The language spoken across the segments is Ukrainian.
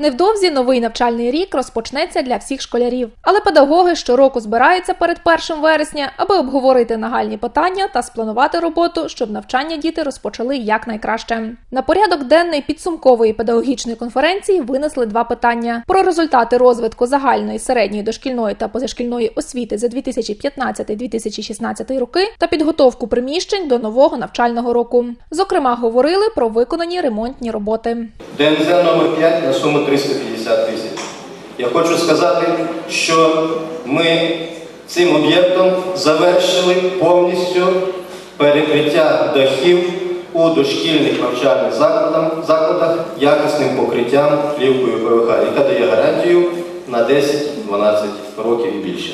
Невдовзі новий навчальний рік розпочнеться для всіх школярів, але педагоги щороку збираються перед 1 вересня, аби обговорити нагальні питання та спланувати роботу, щоб навчання діти розпочали якнайкраще. На порядок денний підсумкової педагогічної конференції винесли два питання: про результати розвитку загальної, середньої, дошкільної та позашкільної освіти за 2015-2016 роки та підготовку приміщень до нового навчального року. Зокрема, говорили про виконані ремонтні роботи. ДНЗ номер 5 на суму 350 тисяч. Я хочу сказати, що ми цим об'єктом завершили повністю перекриття дахів у дошкільних навчальних закладах, якісним покриттям плівкою ПВХ, яка дає гарантію на 10-12 років і більше.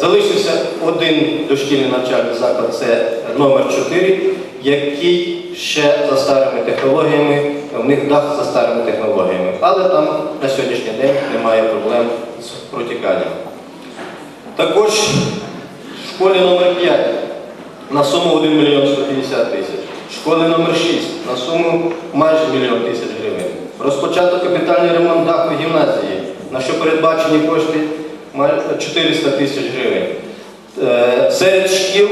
Залишився один дошкільний навчальний заклад, це номер 4, який ще за старими технологіями, в них дах за старими технологіями. Але там на сьогоднішній день немає проблем з протіканням. Також в школі номер 5 на суму 1 мільйон 150 тисяч. В школі номер 6 на суму майже мільйон тисяч гривень. Розпочато капітальний ремонт даху гімназії, на що передбачені кошти 400 тисяч гривень. Е, Серед шкіл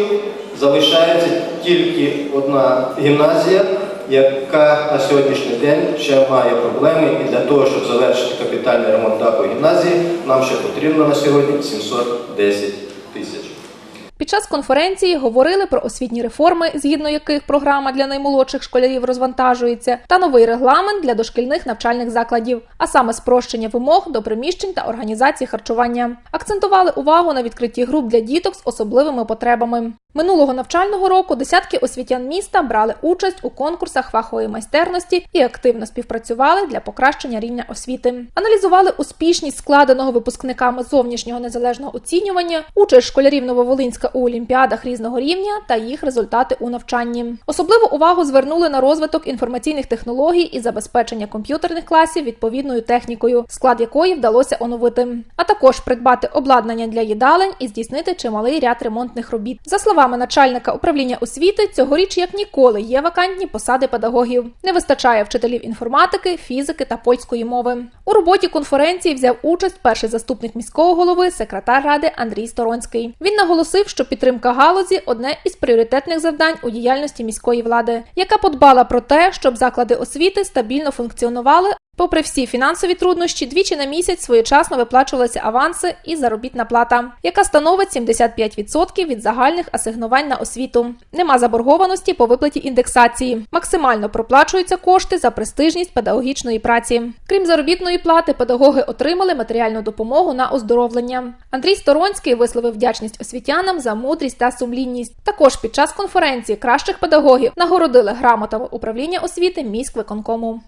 залишається тільки одна гімназія, яка на сьогоднішній день ще має проблеми, і для того, щоб завершити капітальний ремонт даху гімназії, нам ще потрібно на сьогодні 710 тисяч. Під час конференції говорили про освітні реформи, згідно яких програма для наймолодших школярів розвантажується, та новий регламент для дошкільних навчальних закладів, а саме спрощення вимог до приміщень та організації харчування. Акцентували увагу на відкритті груп для діток з особливими потребами. Минулого навчального року десятки освітян міста брали участь у конкурсах фахової майстерності і активно співпрацювали для покращення рівня освіти. Аналізували успішність складеного випускниками зовнішнього незалежного оцінювання, участь школярів Нововолинська у олімпіадах різного рівня та їх результати у навчанні. Особливу увагу звернули на розвиток інформаційних технологій і забезпечення комп'ютерних класів відповідною технікою, склад якої вдалося оновити, а також придбати обладнання для їдалень і здійснити чималий ряд ремонтних робіт. За словами начальника управління освіти, цьогоріч як ніколи є вакантні посади педагогів. Не вистачає вчителів інформатики, фізики та польської мови. У роботі конференції взяв участь перший заступник міського голови, секретар ради Андрій Сторонський. Він наголосив, що підтримка галузі одне із пріоритетних завдань у діяльності міської влади, яка подбала про те, щоб заклади освіти стабільно функціонували. Попри всі фінансові труднощі, двічі на місяць своєчасно виплачувалися аванси і заробітна плата, яка становить 75% від загальних асигнувань на освіту. Нема заборгованості по виплаті індексації. Максимально проплачуються кошти за престижність педагогічної праці. Крім заробітної плати, педагоги отримали матеріальну допомогу на оздоровлення. Андрій Сторонський висловив вдячність освітянам за мудрість та сумлінність. Також під час конференції кращих педагогів нагородили грамотами управління освіти міськвиконкому.